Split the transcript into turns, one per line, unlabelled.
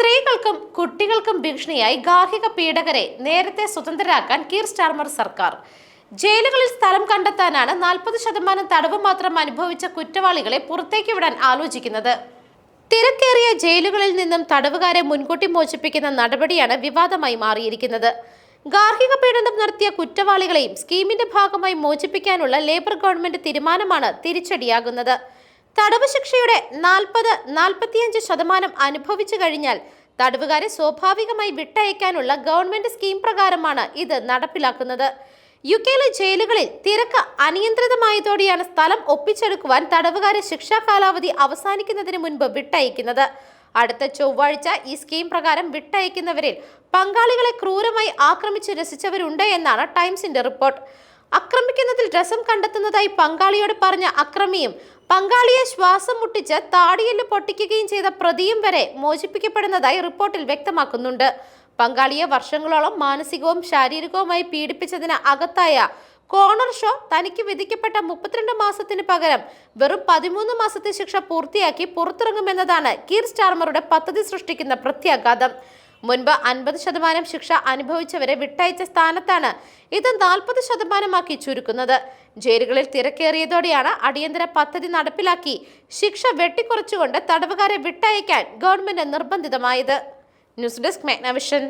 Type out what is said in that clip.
സ്ത്രീകൾക്കും കുട്ടികൾക്കും ഭീഷണിയായി ഗാർഹിക പീഡകരെ നേരത്തെ സ്വതന്ത്രരാക്കാൻ കീർ സ്റ്റാർമർ സർക്കാർ. ജയിലുകളിൽ സ്ഥലം കണ്ടെത്താനാണ് നാൽപ്പത് ശതമാനം തടവ് മാത്രം അനുഭവിച്ച കുറ്റവാളികളെ പുറത്തേക്ക് വിടാൻ ആലോചിക്കുന്നത്. തിരക്കേറിയ ജയിലുകളിൽ നിന്നും തടവുകാരെ മുൻകൂട്ടി മോചിപ്പിക്കുന്ന നടപടിയാണ് വിവാദമായി മാറിയിരിക്കുന്നത്. ഗാർഹിക പീഡനം നടത്തിയ കുറ്റവാളികളെയും സ്കീമിന്റെ ഭാഗമായി മോചിപ്പിക്കാനുള്ള ലേബർ ഗവൺമെന്റ് തീരുമാനമാണ് തിരിച്ചടിയാകുന്നത്. തടവ് ശിക്ഷയുടെ നാൽപ്പത് നാൽപ്പത്തിയഞ്ച് ശതമാനം അനുഭവിച്ചു കഴിഞ്ഞാൽ തടവുകാരെ സ്വാഭാവികമായി വിട്ടയക്കാനുള്ള ഗവൺമെന്റ് സ്കീം പ്രകാരമാണ് ഇത് നടപ്പിലാക്കുന്നത്. യു കെയിലെ ജയിലുകളിൽ തിരക്ക് അനിയന്ത്രിതമായതോടെയാണ് സ്ഥലം ഒപ്പിച്ചെടുക്കുവാൻ തടവുകാരെ ശിക്ഷാ കാലാവധി അവസാനിക്കുന്നതിന് മുൻപ് വിട്ടയക്കുന്നത്. അടുത്ത ചൊവ്വാഴ്ച ഈ സ്കീം പ്രകാരം വിട്ടയക്കുന്നവരിൽ പങ്കാളികളെ ക്രൂരമായി ആക്രമിച്ച് രസിച്ചവരുണ്ട് എന്നാണ് ടൈംസിന്റെ റിപ്പോർട്ട്. ആക്രമിക്കുന്നതിൽ രസം കണ്ടെത്തുന്നതായി പങ്കാളിയോട് പറഞ്ഞ അക്രമിയും പങ്കാളിയെ ശ്വാസം മുട്ടിച്ച് താടിയെല്ല് പൊട്ടിക്കുകയും ചെയ്ത പ്രതിയും വരെ മോചിപ്പിക്കപ്പെടുന്നതായി റിപ്പോർട്ടിൽ വ്യക്തമാക്കുന്നുണ്ട്. പങ്കാളിയെ വർഷങ്ങളോളം മാനസികവും ശാരീരികവുമായി പീഡിപ്പിച്ചതിന് അകത്തായ കോർണർ ഷോ തനിക്ക് വിധിക്കപ്പെട്ട മുപ്പത്തിരണ്ട് മാസത്തിന് പകരം വെറും പതിമൂന്ന് മാസത്തെ ശിക്ഷ പൂർത്തിയാക്കി പുറത്തിറങ്ങുമെന്നതാണ് കീർ സ്റ്റാർമറുടെ പദ്ധതി സൃഷ്ടിക്കുന്ന പ്രത്യാഘാതം. മുൻപ് അൻപത് ശതമാനം ശിക്ഷ അനുഭവിച്ചവരെ വിട്ടയച്ച സ്ഥാനത്താണ് ഇത് നാൽപ്പത് ശതമാനമാക്കി ചുരുക്കുന്നത്. ജയിലുകളിൽ തിരക്കേറിയതോടെയാണ് അടിയന്തര പദ്ധതി നടപ്പിലാക്കി ശിക്ഷ വെട്ടിക്കുറച്ചുകൊണ്ട് തടവുകാരെ വിട്ടയക്കാൻ government നിർബന്ധിതമായത്. News desk Magna Vision